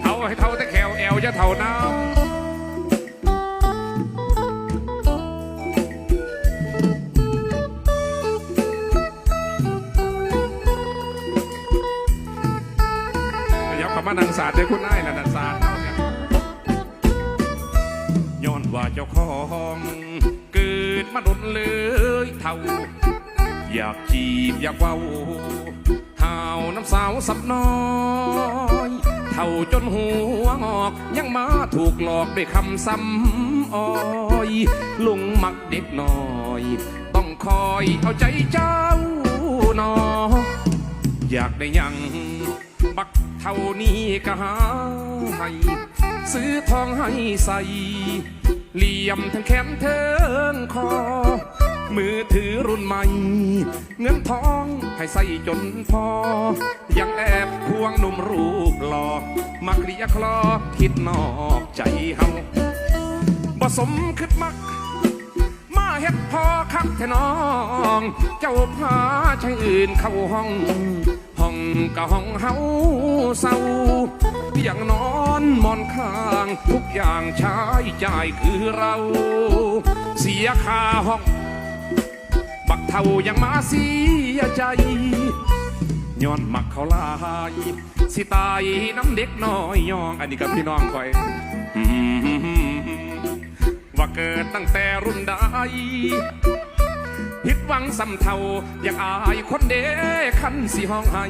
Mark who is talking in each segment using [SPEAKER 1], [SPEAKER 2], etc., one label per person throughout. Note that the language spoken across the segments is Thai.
[SPEAKER 1] เท่าให้เท่าแต่แขวแอวจะเท่าน้ำยับคำว่านังศาสตร์เลยคุณนายน่ะนังศาสตร์เท่าเนี่ยย้อนว่าเจ้าของ เกิดมาดนเลยเท่า อยากจีบอยากเว้าห่าน้ำสาวสับน้อยเท่าจนหัวงอกยังมาถูกหลอกด้วยคำซ้ำอ้อยลุงมักเด็กน้อย ต้องคอยเอาใจเจ้านออยากได้ยังบักเท่านี้ก็หาให้ซื้อทองให้ใส่เหลี่ยมทั้งแขนเทิงคอ มือถือรุ่นใหม่ เงินทองให้ใส่จนพอ ยังแอบควงหนุ่มรูปหล่อมาเคลียร์คลอคิดนอกใจเฮาบ่สมคิดมัก มาเฮ็ดพอคักแท่น้อง เจ้าพาชายอื่นเข้าห้อง ห้องก็ห้องเฮาเศร้าอย่างนอนมอนข้าง ทุกอย่างใช้จ่ายคือเรา เสียค่าห้อง บักเท่ายังมาเสียใจย้อนมักเขาลายสิตายน้ำเด็กน้อยยอง อันนี้กับพี่น้องคอยว่าเกิดตั้งแต่รุ่นใดผิดหวังสำเทาอยากอายคนเด็กขันสีห้องให้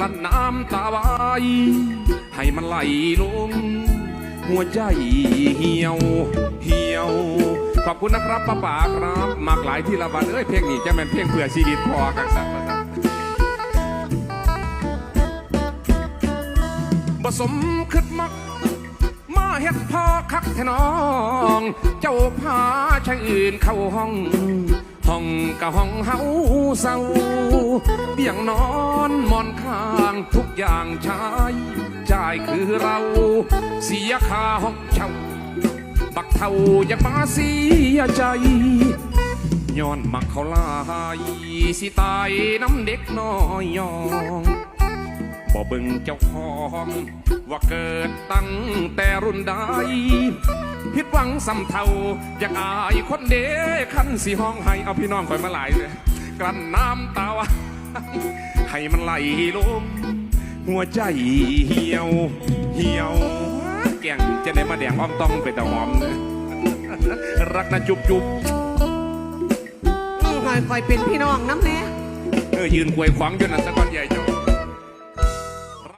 [SPEAKER 1] ลั้นน้ำตาไว้ให้มันไหลลง หัวใจเหี่ยวเหี่ยว ขอบคุณนะครับป้าป๋าครับมากหลายที่ละวันเอ้ยเพลงนี้จะเป็นเพลงเพื่อชีวิตพอกันสักครับบ่สมคิดมัก มาเฮ็ดพ่อคักแทน้อง เจ้าพาชายอื่นเข้าห้อง ห้องกับห้องเฮาเศร้าเตียงนอนมอนข้างทุกอย่างใช้จ่ายคือเรา เสียค่าห้องเช่า บักเท่าอยากมาเสียใจย้อนมักเขาลายสิตายน้ำเด็กน้อยยองบ่เบิ่งเจ้าของว่าเกิดตั้งแต่รุ่นใดผิดหวังสำเทาอยากอายคนเด็กขันสีห้องให้เอาพี่น้องคอยมาหลายเลยกลั้นน้ำตาว้ให้มันไหลลงหัวใจเหี่ยวเหี่ยว ก่งจะได้มาแดงอ้อมต้องไปแต่หอมเนอะรักนะจุบจุบ
[SPEAKER 2] คอยคอยเป็นพี่น้องน้ำแน่
[SPEAKER 1] เออยืนควยขวางจนนั่นสะก้อนใหญ่เจ้า